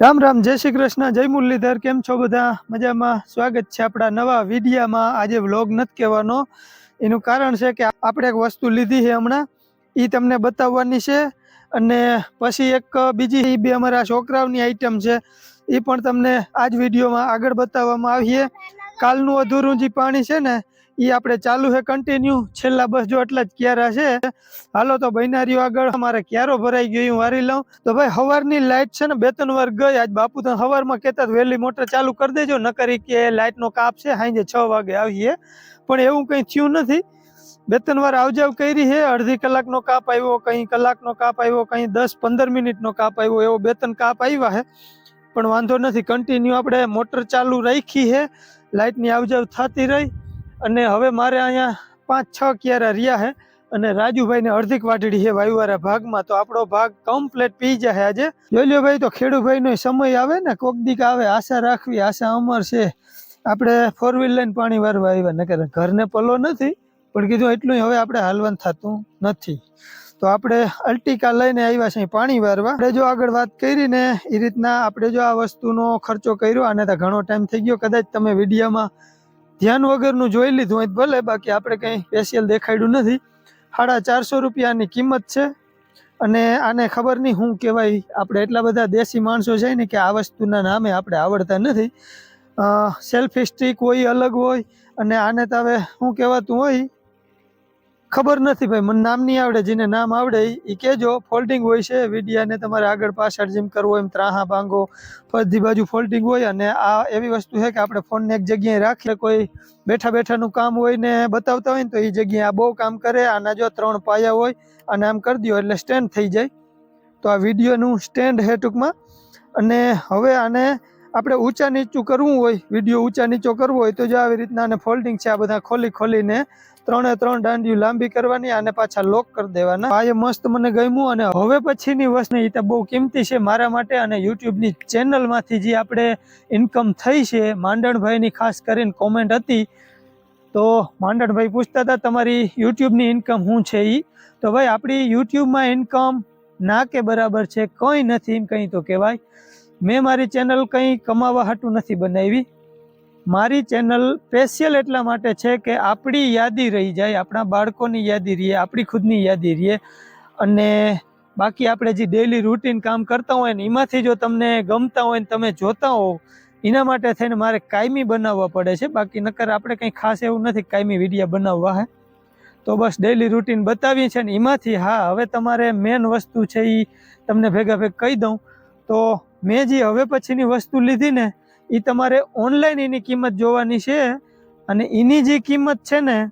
રામ રામ, જય શ્રી કૃષ્ણ, જય મુરલીધર, કેમ છો બધા? મજામાં? સ્વાગત છે આપણા નવા વિડીયામાં. આજે વ્લોગ નથી કહેવાનો. એનું કારણ છે કે આપણે એક વસ્તુ લીધી છે હમણાં. એ તમને બતાવવાની છે. અને પછી એક બીજી બે અમારા છોકરાઓની આઈટમ છે. એ પણ તમને આ જ વિડીયોમાં આગળ બતાવવામાં આવીએ. કાલનું અધૂરું જે પાણી છે ને એ આપણે ચાલુ છે કન્ટિન્યુ છેલ્લા બસ જો એટલા જ ક્યારા છે. હાલો તો બૈનારીઓ આગળ. અમારે ક્યારો ભરાઈ ગયો હું વારી લઉં. તો ભાઈ હવારની લાઈટ છે ને બે ત્રણ વાર ગઈ. આજ બાપુ તો હવારમાં કહેતા હતા, વહેલી મોટર ચાલુ કરી દેજો નકરી કે લાઇટનો કાપ છે સાંજે છ વાગે આવીએ. પણ એવું કંઈ થયું નથી. બે ત્રણ વાર આવજાવ કરી છે અડધી કલાકનો કાપ આવ્યો કંઈ કલાકનો કાપ આવ્યો કંઈ દસ પંદર મિનિટનો કાપ આવ્યો એવો બે ત્રણ કાપ આવ્યા છે પણ વાંધો નથી કન્ટિન્યુ આપણે મોટર ચાલુ રાખી છે લાઇટની આવજાવ થતી રહી. અને હવે મારે અહીંયા પાંચ, છ ક્યારા રહ્યા છે અને રાજુભાઈને અડધીક વાટડી છે વાયુવાળા ભાગમાં. તો આપણો ભાગ કમ્પ્લેટ પી જાય આજે. જોઈ લ્યો ભાઈ, તો ખેડૂભાઈનો સમય આવે ને, કોક દીક આવે, આશા રાખવી, આશા અમર છે. આપણે ફોર વ્હીલ લઈને પાણી વારવા આવ્યા, નકર ઘરને પલો નથી, પણ કીધું એટલું હવે આપણે હાલવાનું થતું નથી. તો આપણે અલ્ટિકા લઈને આવ્યા છીએ પાણી વારવા. આપણે જો આગળ વાત કરી ને, એ રીતના આપણે જો આ વસ્તુનો ખર્ચો કર્યો, આને તો ઘણો ટાઈમ થઈ ગયો. કદાચ તમે વિડીયોમાં ધ્યાન વગરનું જોઈ લીધું હોય ભલે, બાકી આપણે કંઈ સ્પેશિયલ દેખાડ્યું નથી. સાડા ચારસો રૂપિયાની કિંમત છે અને આને ખબર નહીં શું કહેવાય, આપણે એટલા બધા દેશી માણસો છે ને કે આ વસ્તુના નામે આપણે આવડતા નથી. સેલ્ફી સ્ટિક હોય, અલગ હોય અને આને તો હવે શું કહેવાતું હોય ખબર નથી ભાઈ, મને નામ નહીં આવડે, જેને નામ આવડે એ કહેજો. ફોલ્ડિંગ હોય છે વિડિયાને તમારે આગળ પાછળ જેમ કરવો એમ ત્રાહા ભાંગો બધી બાજુ ફોલ્ડિંગ હોય અને આ એવી વસ્તુ છે કે આપણે ફોનને એક જગ્યાએ રાખીએ, કોઈ બેઠા બેઠાનું કામ હોય ને બતાવતા હોય ને તો એ જગ્યાએ આ બહુ કામ કરે, આના જો ત્રણ પાયા હોય અને આમ કરી દો એટલે સ્ટેન્ડ થઈ જાય. તો આ વિડીયોનું સ્ટેન્ડ છે ટૂંકમાં. અને હવે આને આપણે ઊંચા નીચું કરવું હોય વીડિયો ઊંચા નીચો કરવો હોય તો જો આવી રીતના આને ફોલ્ડિંગ છે, આ બધા ખોલી ખોલીને ત્રણે ત્રણ દાંડિયું લાંબી કરવાની અને પાછા લોક કરી દેવાના. આ મસ્ત મને ગમ્યું અને હવે પછીની વસ્તુ એ તો બહુ કિંમતી છે મારા માટે અને યુટ્યુબની ચેનલમાંથી જે આપણે ઇન્કમ થઈ છે, માંડણભાઈની ખાસ કરીને કોમેન્ટ હતી, તો માંડણભાઈ પૂછતા હતા, તમારી યુટ્યુબની ઇન્કમ શું છે એ તો ભાઈ, આપણી યુટ્યુબમાં ઇન્કમ ના કે બરાબર છે, કંઈ નથી, એમ કંઈ તો કહેવાય. મેં મારી ચેનલ કંઈ કમાવા હાટું નથી બનાવી. મારી ચેનલ સ્પેશિયલ એટલા માટે છે કે આપણી યાદી રહી જાય, આપણા બાળકોની યાદી રહીએ, આપણી ખુદની યાદી રહીએ. અને બાકી આપણે જે ડેલી રૂટીન કામ કરતા હોય ને, એમાંથી જો તમને ગમતા હોય ને, તમે જોતા હો એના માટે થઈને મારે કાયમી બનાવવા પડે છે. બાકી નકર આપણે કંઈ ખાસ એવું નથી કાયમી વીડિયો બનાવવા હે. તો બસ ડેલી રૂટીન બતાવીએ છે ને, એમાંથી હા, હવે તમારે મેન વસ્તુ છે એ તમને ભેગા ભેગ કહી દઉં. તો મેં જે હવે પછીની વસ્તુ લીધી ને એ તમારે ઓનલાઈન એની કિંમત જોવાની છે. અને એની જે કિંમત છે ને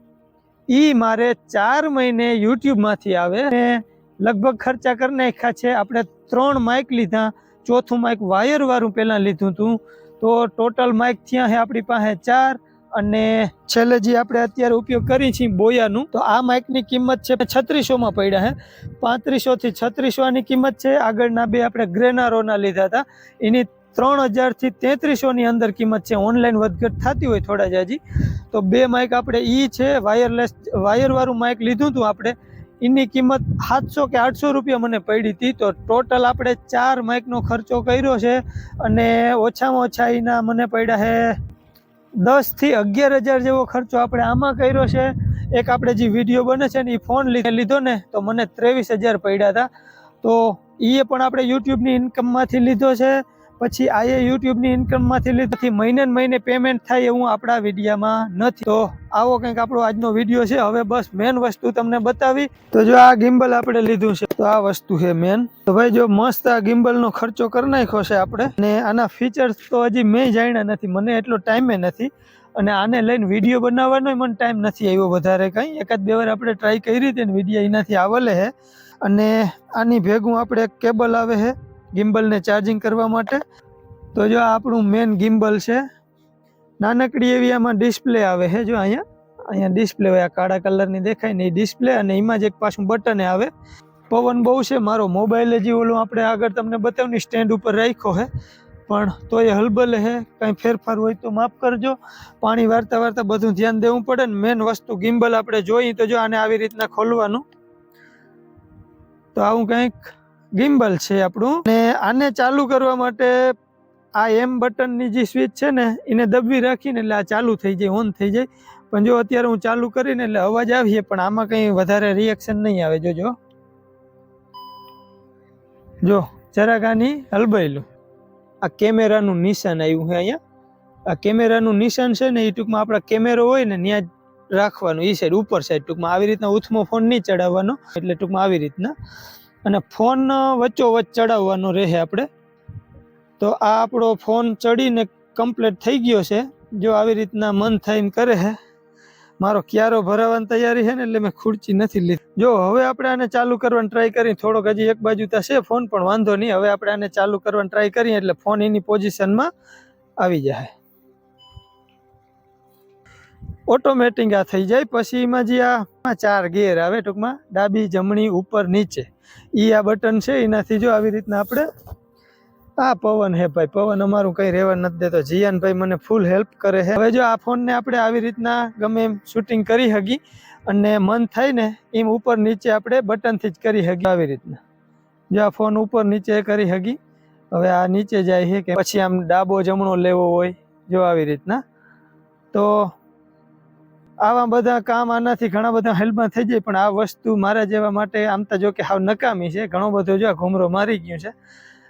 એ મારે ચાર મહિને યુટ્યુબમાંથી આવે. ને લગભગ ખર્ચા કરી નાખ્યા છે. આપણે ત્રણ માઇક લીધા. ચોથું માઇક વાયરવાળું પહેલાં લીધું હતું તો ટોટલ માઇક થયા છે આપણી પાસે ચાર. અને છેલ્લે જે આપણે અત્યારે ઉપયોગ કરી છીએ બોયાનું, તો આ માઇકની કિંમત છે છત્રીસોમાં પડ્યા છે. પાંત્રીસોથી છત્રીસોની કિંમત છે. આગળના બે આપણે ગ્રેનારોના લીધા હતા. એની ત્રણ હજારથી તેત્રીસોની અંદર કિંમત છે. ઓનલાઈન વધઘટ થતી હોય થોડા જાજી. તો બે માઇક આપણે ઈ છે વાયરલેસ વાયરવાળું માઇક લીધું હતું આપણે. એની કિંમત સાતસો કે આઠસો રૂપિયા મને પડી હતી. તો ટોટલ આપણે ચાર માઇકનો ખર્ચો કર્યો છે અને ઓછામાં ઓછા એના મને પડ્યા છે દસથી અગિયાર હજાર જેવો ખર્ચો આપણે આમાં કર્યો છે. એક આપણે જે વીડિયો બને છે ને એ ફોન લીધો ને તો મને ત્રેવીસ હજાર પડ્યા હતા. તો એ પણ આપણે યુટ્યુબની ઇન્કમમાંથી લીધો છે. પછી આ યુટ્યુબની ઇન્કમમાંથી લીધી મહિને મહિને પેમેન્ટ થાય એવું આપણા વિડીયામાં નથી. તો આવો કંઈક આપણો આજનો વીડિયો છે. હવે બસ મેન વસ્તુ તમને બતાવી. તો જો આ ગિમ્બલ આપણે લીધું છે. તો આ વસ્તુ છે મેન તો ભાઈ જો મસ્ત આ ગિમ્બલનો ખર્ચો કરી નાખ્યો છે આપણે. અને આના ફીચર્સ તો હજી મેં જાણ્યા નથી. મને એટલો ટાઈમે નથી. અને આને લઈને વીડિયો બનાવવાનો મને ટાઈમ નથી આવ્યો વધારે કંઈ. એકાદ બે વાર આપણે ટ્રાય કરી હતી ને વીડિયો એનાથી આવેલે છે અને આની ભેગું આપણે એક કેબલ આવે છે ગિમ્બલને ચાર્જિંગ કરવા માટે. તો જો આપણું મેન ગિમ્બલ છે. નાનકડી એવી આમાં ડિસ્પ્લે આવે છે જો અહીંયા. અહીંયા ડિસ્પ્લે હોય, આ કાળા કલરની દેખાય ને એ ડિસ્પ્લે અને એમાં જ એક પાછું બટન આવે. પવન બહુ છે, મારો મોબાઈલ જે ઓલું આપણે આગળ તમને બતાવ્યું સ્ટેન્ડ ઉપર રાખ્યો છે પણ તો એ હલબલે હે, કાંઈ ફેરફાર હોય તો માફ કરજો. પાણી વારતા વારતા બધું ધ્યાન દેવું પડે ને મેન વસ્તુ ગિમ્બલ આપણે જોઈએ તો જો આને આવી રીતના ખોલવાનું. તો આવું કંઈક ગિમ્બલ છે આપણું. અને આને ચાલુ કરવા માટે આ એમ બટનની જે સ્વિચ છે ને, એને દબવી રાખીને એટલે આ ચાલુ થઈ જાય, ઓન થઈ જાય. પણ જો અત્યારે હું ચાલુ કરીને એટલે અવાજ આવીએ, પણ આમાં કંઈ વધારે રિએક્શન નહીં આવે. જોજો જો. જરાક આની હલબાયેલું આ કેમેરાનું નિશાન આવ્યું છે અહીંયા. આ કેમેરાનું નિશાન છે ને, એ ટૂંકમાં આપણા કેમેરો હોય ને, ત્યાં રાખવાનું. એ સાઈડ ઉપર સાઈડ ટૂંકમાં. આવી રીતના ઉથમો ફોન નહીં ચડાવવાનો. એટલે ટૂંકમાં આવી રીતના. અને ફોન વચ્ચોવચ્ચ ચડાવવાનો રહે આપણે. તો આ આપણો ફોન ચડીને કમ્પ્લીટ થઈ ગયો છે. જો આવી રીતના મન થઈને કરે છે મારો ક્યારો ભરાવાની તૈયારી છે ને એટલે મેં ખુરચી નથી લીધી. જો હવે આપણે આને ચાલુ કરવાની ટ્રાય કરી. થોડોક હજી એક બાજુ તો છે ફોન, પણ વાંધો નહીં. હવે આપણે આને ચાલુ કરવાની ટ્રાય કરીએ એટલે ફોન એની પોઝિશનમાં આવી જાય. ઓટોમેટિક આ થઈ જાય. પછી એમાં જે આ ચાર ગેર આવે ટૂંકમાં, ડાબી જમણી ઉપર નીચે. ઈ આ બટન છે, એનાથી જો આવી રીતના આપણે આ પવન હે ભાઈ, પવન અમારું કંઈ રહેવા નથી દેતો. જીયાનભાઈ મને ફૂલ હેલ્પ કરે છે હવે જો આ ફોનને આપણે આવી રીતના ગમે એમ શૂટિંગ કરી હગી અને મન થાય ને એમ ઉપર નીચે આપણે બટનથી જ કરી હગી. આવી રીતના. જો આ ફોન ઉપર નીચે કરી હગી, હવે આ નીચે જાય છે કે પછી આમ ડાબો જમણો લેવો હોય, જો આવી રીતના. તો આવા બધા કામ આનાથી ઘણા બધા હેલ્પમાં થઈ જાય, પણ આ વસ્તુ મારા જેવા માટે આમ તો જો કે હાવ નકામી છે. ઘણો બધો જો ઘૂમરો મારી ગયું છે.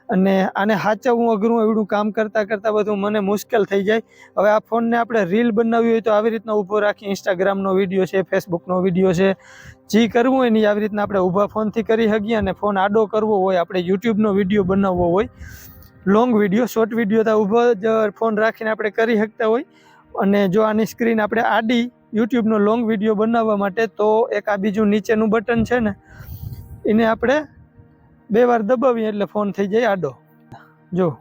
અને આને હાચવવું અઘરું એવડું કામ કરતાં કરતાં બધું મને મુશ્કેલ થઈ જાય. હવે આ ફોનને આપણે રીલ બનાવવી હોય તો આવી રીતના ઊભો રાખી ઇન્સ્ટાગ્રામનો વીડિયો છે ફેસબુકનો વીડિયો છે. જે કરવું હોય ને ઈ આવી રીતના આપણે ઊભા ફોનથી કરી શકીએ અને ફોન આડો કરવો હોય, આપણે યુટ્યુબનો વીડિયો બનાવવો હોય. લોંગ વીડિયો શોર્ટ વીડિયો તો ઊભો જ ફોન રાખીને આપણે કરી શકતા હોય. અને જો આની સ્ક્રીન આપણે આડી યુટ્યુબનો લોંગ વીડિયો બનાવવા માટે, તો એક આ બીજું નીચેનું બટન છે ને, એને આપણે બે વાર દબાવીએ એટલે ફોન થઈ જાય આડો. જો,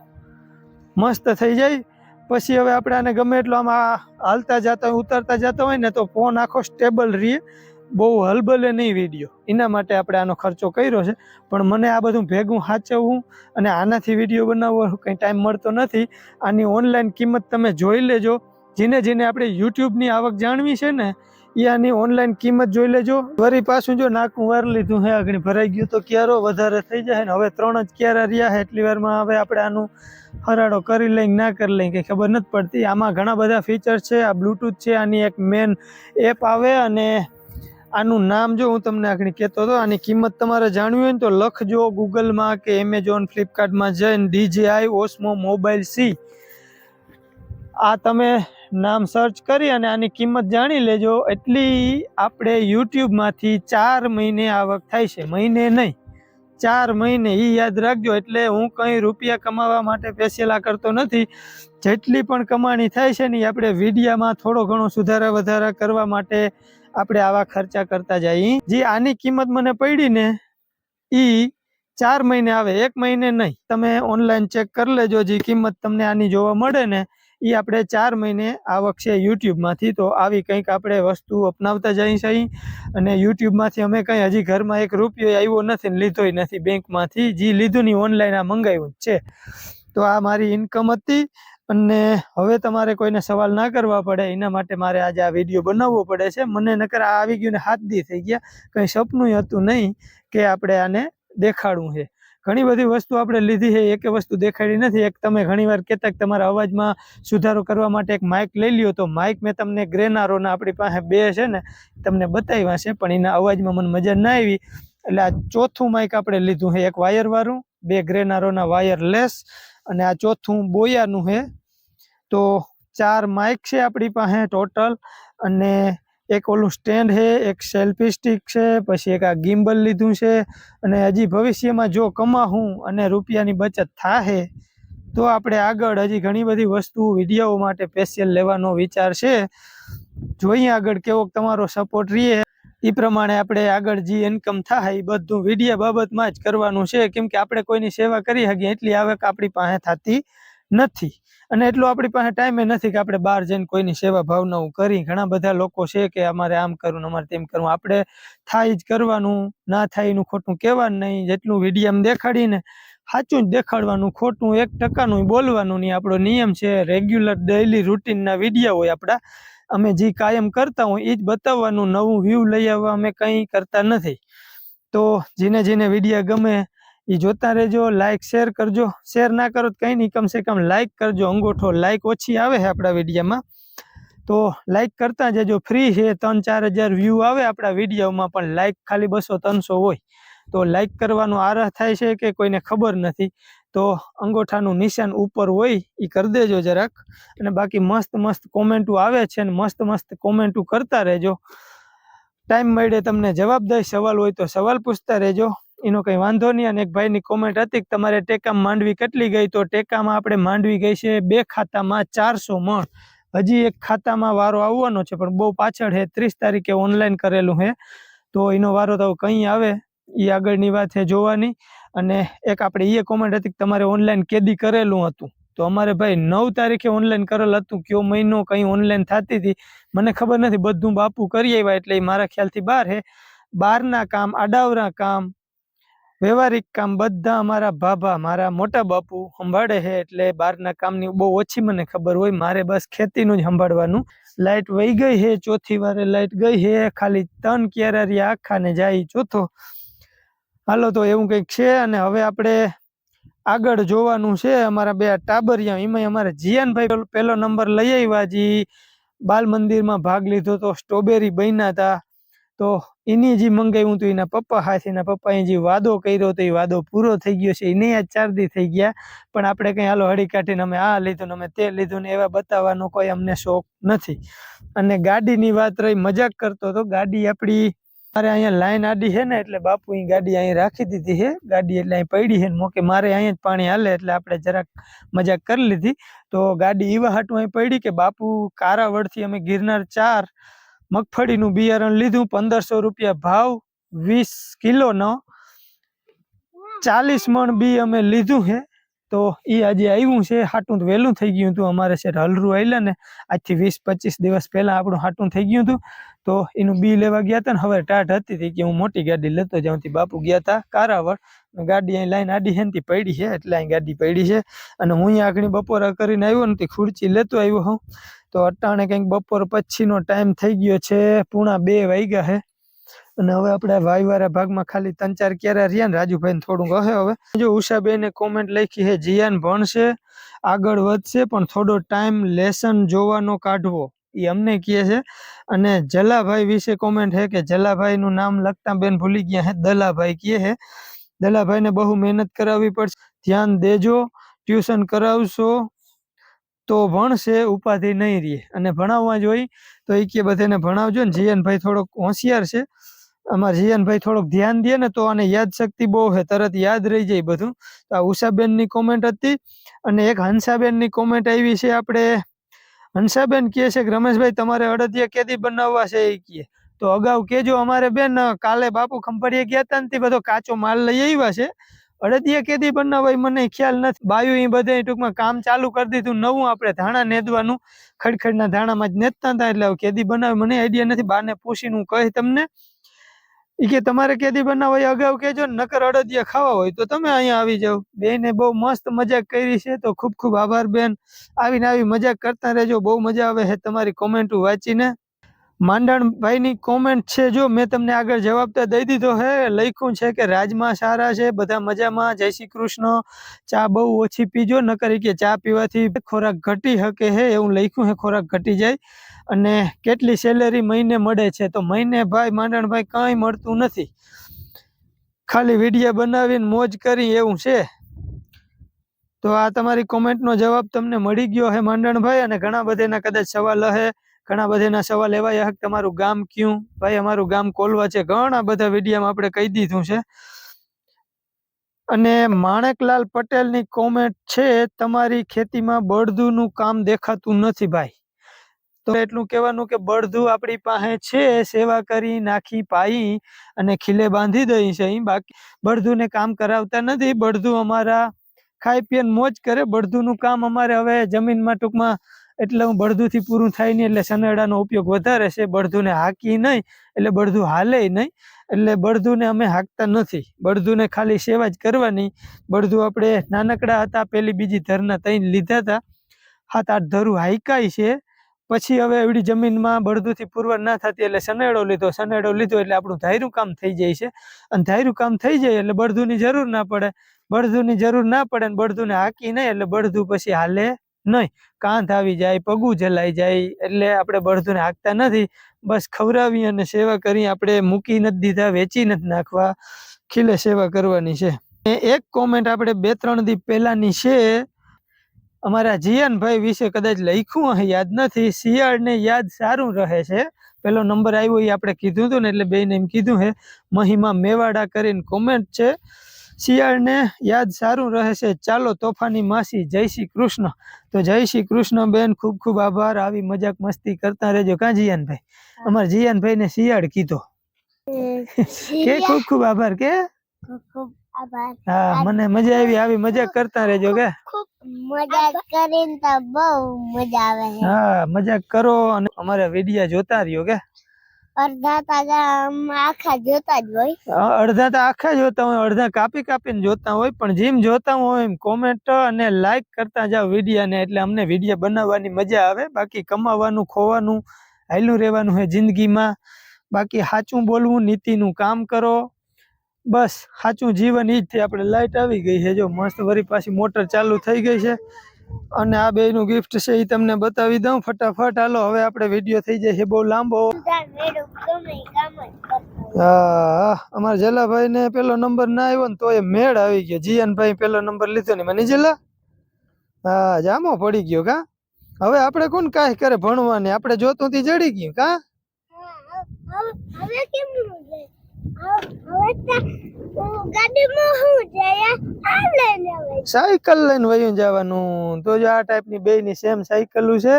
મસ્ત થઈ જાય. પછી હવે આપણે આને ગમે એટલો આમાં હાલતા જતા હોય, ઉતરતા જતા હોય ને, તો ફોન આખો સ્ટેબલ રહે. બહુ હલબલે નહીં વીડિયો. એના માટે આપણે આનો ખર્ચો કર્યો છે. પણ મને આ બધું ભેગું સાચવવું અને આનાથી વીડિયો બનાવવો કંઈ ટાઈમ મળતો નથી. આની ઓનલાઈન કિંમત તમે જોઈ લેજો. જેને જેને આપણે યુટ્યુબની આવક જાણવી છે ને એ આની ઓનલાઈન કિંમત જોઈ લેજો. વરી પાછું જો નાકું વાર લીધું હે આગળ ભરાઈ ગયું તો ક્યારો વધારે થઈ જાય ને? હવે ત્રણ જ ક્યારા રહ્યા હે, એટલી વારમાં હવે આપણે આનું હરાડો કરી લઈ ના કરી લઈએ કંઈ ખબર નથી પડતી. આમાં ઘણા બધા ફીચર છે, આ બ્લૂટૂથ છે, આની એક મેન એપ આવે અને આનું નામ જો હું તમને આગળ કહેતો હતો, આની કિંમત તમારે જાણવી હોય ને તો લખજો ગૂગલમાં કે એમેઝોન ફ્લિપકાર્ટમાં જઈને ડીજેઆઈ ઓસ્મો મોબાઈલ સી આ તમે નામ સર્ચ કરી અને આની કિંમત જાણી લેજો. એટલી આપણે યુટ્યુબમાંથી ચાર મહિને આવક થાય છે. મહિને નહીં, ચાર મહિને એ યાદ રાખજો. એટલે હું કંઈ રૂપિયા કમાવા માટે પેશેલા કરતો નથી. જેટલી પણ કમાણી થાય છે ને એ આપણે વિડીયામાં થોડો ઘણો સુધારા વધારા કરવા માટે આપણે આવા ખર્ચા કરતા જઈએ જે આની કિંમત મને પડી ને એ ચાર મહિને આવે, એક મહિને નહીં. તમે ઓનલાઈન ચેક કરી લેજો. જે કિંમત તમને આની જોવા મળે ને એ આપણે ચાર મહિને આવક છે યુટ્યુબમાંથી. તો આવી કંઈક આપણે વસ્તુ અપનાવતા જઈએ છીએ. અને યુટ્યુબમાંથી અમે કંઈ હજી ઘરમાં એક રૂપિયો આવ્યો નથી ને લીધોય નથી બેંકમાંથી. જે લીધું ની ઓનલાઈન આ મંગાવ્યું છે. તો આ મારી ઇન્કમ હતી. અને હવે તમારે કોઈને સવાલ ના કરવા પડે, એના માટે મારે આજે આ વીડિયો બનાવવો પડે છે. મને નકર આ આવી ગયું ને હાથ દી થઈ ગયા. કંઈ સપનું હતું નહીં કે આપણે આને દેખાડવું છે. ઘણી બધી વસ્તુ આપણે લીધી છે, એક વસ્તુ દેખાડી નથી. એક તમે ઘણીવાર કહેતા કે તમારા અવાજમાં સુધારો કરવા માટે એક માઇક લઈ લ્યો તો માઇક મેં તમને ગ્રેનારોના આપણી પાસે બે છે ને, તમને બતાવ્યા છે, પણ એના અવાજમાં મને મજા ના આવી. એટલે આ ચોથું માઇક આપણે લીધું છે, એક વાયરવાળું બે ગ્રેનારોના વાયરલેસ અને આ ચોથું બોયાનું છે. તો ચાર માઇક છે આપણી પાસે ટોટલ અને એક ઓલું સ્ટેન્ડ છે, એક સેલ્ફી સ્ટિક છે, પછી એક આ ગિમ્બલ લીધું છે અને હજી ભવિષ્યમાં જો કમાવું અને રૂપિયાની બચત થાશે તો આપણે આગળ હજી ઘણી બધી વસ્તુ વીડિયો માટે સ્પેશિયલ લેવાનો વિચાર છે. જોઈએ આગળ કેવો તમારો સપોર્ટ રહીએ એ પ્રમાણે આપણે આગળ જે ઇન્કમ થાય એ બધું વિડીયા બાબતમાં જ કરવાનું છે. કેમ કે આપણે કોઈની સેવા કરી શકીએ એટલી આવક આપણી પાસે થતી નથી. અને એટલો આપણી પાસે ટાઈમે નથી કે આપણે બહાર જઈને કોઈની સેવા ભાવનાઓ કરી. ઘણા બધા લોકો છે કે અમારે આમ કરવું અમારે તેમ કરવું. આપણે થાય જ કરવાનું, ના થાય એનું ખોટું કહેવાનું નહીં. જેટલું વિડીયમ દેખાડીને સાચું જ દેખાડવાનું, ખોટું એક ટકાનું બોલવાનું નહીં. આપણો નિયમ છે રેગ્યુલર ડેઇલી રૂટીનના વિડીયા હોય આપણા. અમે જે કાયમ કરતા હોય એ જ બતાવવાનું. નવું વ્યૂ લઈ આવવા અમે કંઈ કરતા નથી. તો જેને જેને વિડીયા ગમે એ જોતા રહેજો લાઈક શેર કરજો. શેર ના કરો તો કંઈ નહીં, કમસે કમ લાઈક કરજો. અંગૂઠો લાઈક ઓછી આવે છે આપણા વિડીયોમાં. તો લાઈક કરતા જજો. ફ્રી છે ત્રણ ચાર હજાર વ્યૂ આવે આપણા વિડીયોમાં પણ લાઈક ખાલી બસો ત્રણસો હોય. તો લાઈક કરવાનો આરહ થાય છે કે કોઈને ખબર નથી. તો અંગોઠાનું નિશાન ઉપર હોય એ કરી દેજો જરાક. અને બાકી મસ્ત મસ્ત કોમેન્ટો આવે છે ને મસ્ત મસ્ત કોમેન્ટો કરતા રહેજો. ટાઈમ મળે તમને જવાબ સવાલ હોય તો સવાલ પૂછતા રહેજો. એનો કંઈ વાંધો નહીં અને એક ભાઈની કોમેન્ટ હતી કે તમારે ટેકામાં માંડવી કેટલી ગઈ? તો ટેકામાં આપણે માંડવી ગઈ છે બે ખાતામાં ચારસો મણ. હજી એક ખાતામાં વારો આવવાનો છે, પણ બહુ પાછળ છે ત્રીસ તારીખે ઓનલાઈન કરેલું છે તો એનો વારો તો કંઈ આવે, એ આગળની વાત છે જોવાની. અને એક આપણે એ કોમેન્ટ હતી કે તમારે ઓનલાઈન કેદી કરેલું હતું. તો અમારે ભાઈ નવ તારીખે ઓનલાઈન કરેલ હતું. કયો મહિનો કંઈ ઓનલાઈન થતી હતી, મને ખબર નથી. બધું બાપુ કરી આવ્યા એટલે એ મારા ખ્યાલથી બહાર હે. બહારના કામ, આડાવરા કામ વ્યવહારિક કામ બધા અમારા ભાભા મારા મોટા બાપુ સંભાળે છે એટલે બહારના કામની બહુ ઓછી મને ખબર હોય. મારે બસ ખેતીનું જ સંભાળવાનું. લાઇટ વહી ગઈ છે, ચોથી વારે લાઇટ ગઈ છે. ખાલી ત્રણ ક્યારા આખા ને જાય ચોથો. હાલો તો એવું કંઈક છે અને હવે આપણે આગળ જોવાનું છે. અમારા બે ટાબરિયા એમાં અમારે જીયાનભાઈ પેલો નંબર લઈ આવ્યા જી. બાલ મંદિરમાં ભાગ લીધો તો સ્ટ્રોબેરી બન્યા હતા તો એની જે મંગાવ્યું હતું, એના પપ્પા હાથે, એના પપ્પાએ જે વાદો કર્યો હતો, એ વાદો પૂરો થઈ ગયો છે. એને આ ચાર દી થઈ ગયા. પણ આપણે કંઈ હાલો હળી કાઢીને અમે આ લીધું ને અમે તે લીધું ને એવા બતાવવાનો કોઈ અમને શોખ નથી. અને ગાડીની વાત રહી, મજાક કરતો તો ગાડી આપણી મારે અહીંયા લાઈન આડી છે ને, એટલે બાપુ અહીં ગાડી અહીં રાખી દીધી છે. ગાડી એટલે અહીં પડી છે મોકે મારે અહીંયા જ પાણી હાલે, એટલે આપણે જરાક મજાક કરી લીધી. તો ગાડી એવા હાટું અહીં પડી કે બાપુ કારાવડથી અમે ગિરનાર ચાર મગફળીનું બિયારણ લીધું પંદરસો રૂપિયા ભાવ વીસ કિલોનો ચાલીસ મણ બી અમે લીધું છે તો એ આજે આવ્યું છે, હાટું તો વહેલું થઈ ગયું હતું. અમારે છે હલરું આવેલા ને, આજથી વીસ પચીસ દિવસ પહેલા આપણું હાટું થઈ ગયું હતું. તો એનું બી લેવા ગયા હતા ને, હવે ટાટ હતી હતી કે હું મોટી ગાડી લેતો જાઉં બાપુ ગયા હતા કારાવળ. ગાડી અહીં લાઈન આડી ને પડી છે, એટલે અહીં ગાડી પડી છે. અને હું અહીંયા આગળ બપોરા કરીને આવ્યો ને ખુરચી લેતો આવ્યો હું. તો અટાણે કંઈક બપોર પછીનો ટાઈમ થઈ ગયો છે, પૂણા બે વાગ્યા છે અને હવે આપણે વાયવાળા ભાગમાં ખાલી ત્રણ ચાર ક્યારે રહ્યા ને રાજુભાઈને થોડું કહે હવે. જો ઉષાબેને કોમેન્ટ લખી હે, જીયાન ભણશે, આગળ વધશે, પણ થોડો ટાઈમ લેસન જોવાનો કાઢવો. એ અમને કહે છે. અને જલાભાઈ વિશે કોમેન્ટ હે કે જલાભાઈનું નામ લખતા બેન ભૂલી ગયા હે, દલાભાઈ કહે છે દલાભાઈને બહુ મહેનત કરાવવી પડશે. ધ્યાન દેજો, ટ્યુશન કરાવશો, તો ભણશે, ઉપાધિ નહીં રહે. અને ભણાવવા જોઈ તો એ કે બધાને ભણાવજો ને. જીયનભાઈ થોડોક હોશિયાર છે. અમારા જીયનભાઈ થોડોક ધ્યાન દે ને તો આને યાદ શક્તિ બહુ છે તરત યાદ રહી જાય બધું. તો આ ઉષાબેનની કોમેન્ટ હતી અને એક હંસાબેનની કોમેન્ટ આવી છે આપણે. હંસાબેન કહે છે કે, રમેશભાઈ, તમારે અડદિયા કેદી બનાવવા છે એ કહે. તો અગાઉ કેજો અમારે બેન, કાલે બાપુ ખંભાળીએ ગયા હતા ને બધો કાચો માલ લઈ આવ્યા છે. અડદિયા કેદી બનાવવા મને ખ્યાલ નથી. બાયું એ બધે ટૂંકમાં કામ ચાલુ કરી દીધું, નવું આપણે ધાણા નેદવાનું. ખડખડના ધાણામાં જ નેતતા હતા એટલે કેદી બનાવે, મને આઈડિયા નથી, બાને પૂછીને હું કહી તમને. ઈ કે તમારે કેદી બનાવવા હોય, અગાઉ કેજો ને, નકર અડદિયા ખાવા હોય તો તમે અહીંયા આવી જાઓ. બેને બહુ મસ્ત મજાક કરી છે, તો ખૂબ ખૂબ આભાર બેન. આવીને આવી મજાક કરતા રહેજો, બહુ મજા આવે છે તમારી કોમેન્ટો વાંચીને. માંડણભાઈની કોમેન્ટ છે, જો મેં તમને આગળ જવાબ તો દઈ દીધો હે. લખ્યું છે કે રાજમાં સારા છે, બધા મજામાં, જય શ્રી કૃષ્ણ. ચા બહુ ઓછી પીજો ન કરી કે ચા પીવાથી ખોરાક ઘટી શકે હે, એવું લખ્યું હે, ખોરાક ઘટી જાય. અને કેટલી સેલેરી મહિને મળે છે તો મહિને ભાઈ માંડણભાઈ કાંઈ મળતું નથી. ખાલી વીડિયો બનાવીને મોજ કરી એવું છે. તો આ તમારી કોમેન્ટનો જવાબ તમને મળી ગયો હે માંડણભાઈ અને ઘણા બધાના કદાચ સવાલ હે ઘણા બધાના સવાલ એવા હે તમારું ગામ ક્યું? ભાઈ, અમારું ગામ કોલવા છે. ઘણા બધા વિડીયામાં આપણે કહી દીધું છે. અને માણેકલાલ પટેલની કોમેન્ટ છે, તમારી ખેતીમાં બળદુનું કામ દેખાતું નથી ભાઈ. તો એટલું કહેવાનું કે બળધું આપણી પાસે છે, સેવા કરી નાખી પાઈ અને ખીલે બાંધી દઈ છે. અહીં બાકી બળદુને કામ કરાવતા નથી. બળધું અમારા ખાઈ પીને મોજ કરે. બળદુનું કામ અમારે હવે જમીનમાં ટૂંકમાં એટલે હું બળદુથી પૂરું થાય નહીં એટલે સનેડાનો ઉપયોગ વધારે છે. બળદુને હાકી નહીં એટલે બળદું હાલે નહીં એટલે બળદુને અમે હાંકતા નથી. બળદુને ખાલી સેવા જ કરવાની. બળદું આપણે નાનકડા હતા, પેલી બીજી ધરના તઈને લીધા હતા. હાથ આઠ ધરું હાઈકાય છે. પછી હવે એવડી જમીનમાં બળદુથી પુરવાર ના થતી એટલે સનેડો લીધો. સનેડો લીધો એટલે આપણું ધાર્યું કામ થઈ જાય છે. અને ધાર્યું કામ થઈ જાય એટલે બળદુની જરૂર ના પડે. બળદુની જરૂર ના પડે ને બળદુને હાકી નહીં એટલે બળદું પછી હાલે નહીં. કાંધ આવી જાય, પગું જલાઈ જાય એટલે આપણે બળદુને હાંકતા નથી. બસ ખવડાવી અને સેવા કરી આપણે મૂકી નથી દીધા, વેચી નથી નાખવા. ખીલે સેવા કરવાની છે. એક કોમેન્ટ આપણે બે ત્રણ દી પહેલાની છે. અમારા જીયનભાઈ વિશે કદાચ લખ્યું યાદ નથી. શિયાળને યાદ સારું રહે છે. પેલો નંબર આવ્યો એ આપણે કીધું હતું ને એટલે બેને એમ કીધું હે મહિમા મેવાડા કરીને કોમેન્ટ છે. શિયાળને યાદ સારું રહે છે. ચાલો તોફાની માસી જય શ્રી કૃષ્ણ. તો જય શ્રી કૃષ્ણ બેન ખૂબ ખૂબ આભાર. આવી મજાક મસ્તી કરતા રહેજો. કાં જીયાનભાઈ? અમારા જીયાનભાઈ ને શિયાળ કીધો. કે ખૂબ ખૂબ આભાર કે? હા મને મજા આવી. આવી મજાક કરતા રહેજો કે? ખૂબ મજા કરીને તો બહુ મજા આવે છે. હા મજાક કરો અને અમારા વિડિયા જોતા રહ્યો કે? અડધા તાજા આમ આખા જોતા જ હોય. અડધા તો આખા જોતા હોય અડધા કાપી કાપીને જોતા હોય પણ જેમ જોતા હોય એમ કોમેન્ટ અને લાઈક કરતા જાવ વિડિયાને એટલે અમને વિડિયા બનાવવાની મજા આવે. બાકી કમાવાનું ખોવાનું હાયલું રહેવાનું હોય જિંદગીમાં. બાકી સાચું બોલવું નીતિનું કામ કરો. બસ, સાચું જીવન ઈ જ છે. આપણે લાઈટ આવી ગઈ છે. જો મસ્ત, વળી પાછી મોટર ચાલુ થઈ ગઈ છે. અને આ બેયનું ગિફ્ટ છે એ તમને બતાવી દઉં ફટાફટ. હાલો, હવે આપણે વીડિયો થઈ જાય છે બહુ લાંબો. કામ. હા, અમારા જલાભાઈ ને પેલો નંબર ના આવ્યો ને તો એ મેળ આવી ગયો. જીયનભાઈ પેલો નંબર લીધો ને મને જલા હા, જામો પડી ગયો કા? હવે આપણે કોણ કાંઈ કરે ભણવાની? આપણે જોતું તી જડી ગયું કા? હવે- હવે સાયકલ લઈને વયું જવાનું. તો જો આ ટાઈપની બે ની સેમ સાયકલું છે.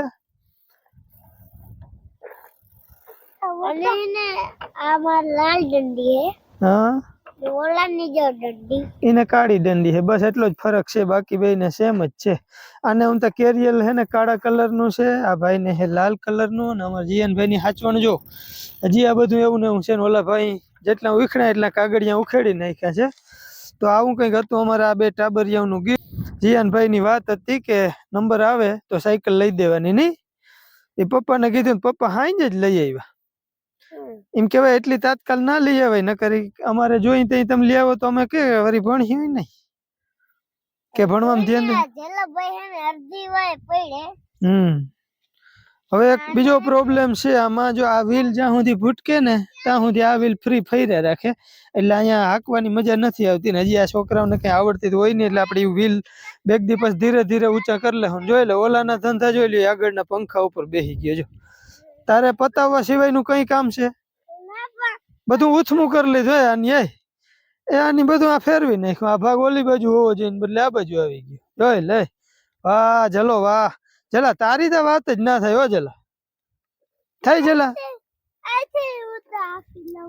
એને કાળી દંડી છે બસ એટલો જ ફરક છે. બાકી બે ને સેમ જ છે. આને હું તો કેરિયલ હે ને કાળા કલરનું છે. આ ભાઈ ને હે લાલ કલરનું અને અમારા જીયનભાઈ ની હાચવણ જો. હજી આ બધું એવું ને એવું છે ને ઓલા ભાઈ જેટલા ઉખડ્યા એટલા કાગળિયા ઉખેડી નાખ્યા છે. તો આવું કંઈક હતું અમારા આ બે ટાબરિયાઓનું ગીત. જીયાનભાઈ ની વાત હતી કે નંબર આવે તો સાયકલ લઈ દેવાની નહીં. એ પપ્પાને કીધું પપ્પા હાઈને જ લઈ આવ્યા. એમ કહેવાય એટલી તાત્કાલ ના લઈ આવે ન કરી અમારે જોઈ તઈ તમે લઈ આવો તો અમે કે વળી ભણી નહીં. કે ભણવામાં ધ્યાન હમ. હવે એક બીજો પ્રોબ્લેમ છે, આમાં જો આ વ્હીલ જ્યાં સુધી ભૂટકે ને, ત્યાં સુધી આ વ્હીલ ફ્રી ફર્યા રાખે. એટલે અહીંયા હાંકવાની મજા નથી આવતી ને, હજી આ છોકરાઓને કઈ આવડતી હોય નહીં, એટલે આપણે વ્હીલ બેગ દિવસ ધીરે ધીરે ઊંચા કરી લે. જોઈ લે, ઓલાના ધંધા જોઈ લે આગળના પંખા ઉપર બેસી ગયો તારે પતાવવા સિવાયનું કઈ કામ છે? બધું ઉથમું કરી લીધું હોય આની એ આની બધું આ ફેરવી નાખ્યું. આ ભાગ ઓલી બાજુ હોવો જોઈએ બદલે આ બાજુ આવી ગયો. જોઈ લે. વાહ, જલો વાહ. જલા તારી તો વાત જ ના થાય હો જલા. થઈ જલા.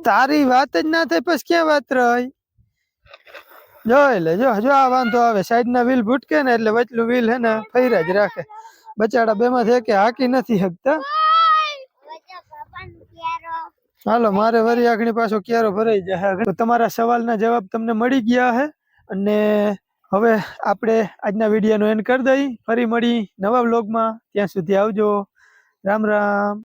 તારી વાત જ ના થાય પછી ક્યાં વાત રહી? જોય લે જો જો આ વાંધો આવે સાઈડ ના વ્હીલ ભૂટકે ને એટલે વચલું વ્હીલ હે ને ફૈરા જ રાખે. બચાડા બે માં છે કે હાકી નથી શકતા વજા હાલો મારે વરી આગળ પાછો ક્યારો ભરાઈ જાય. તમારા સવાલના જવાબ તમને મળી ગયા હે? અને હવે આપણે આજના વિડીયોનો એન્ડ કરી દઈ. ફરી મળી નવા બ્લોગમાં ત્યાં સુધી આવજો. રામ રામ.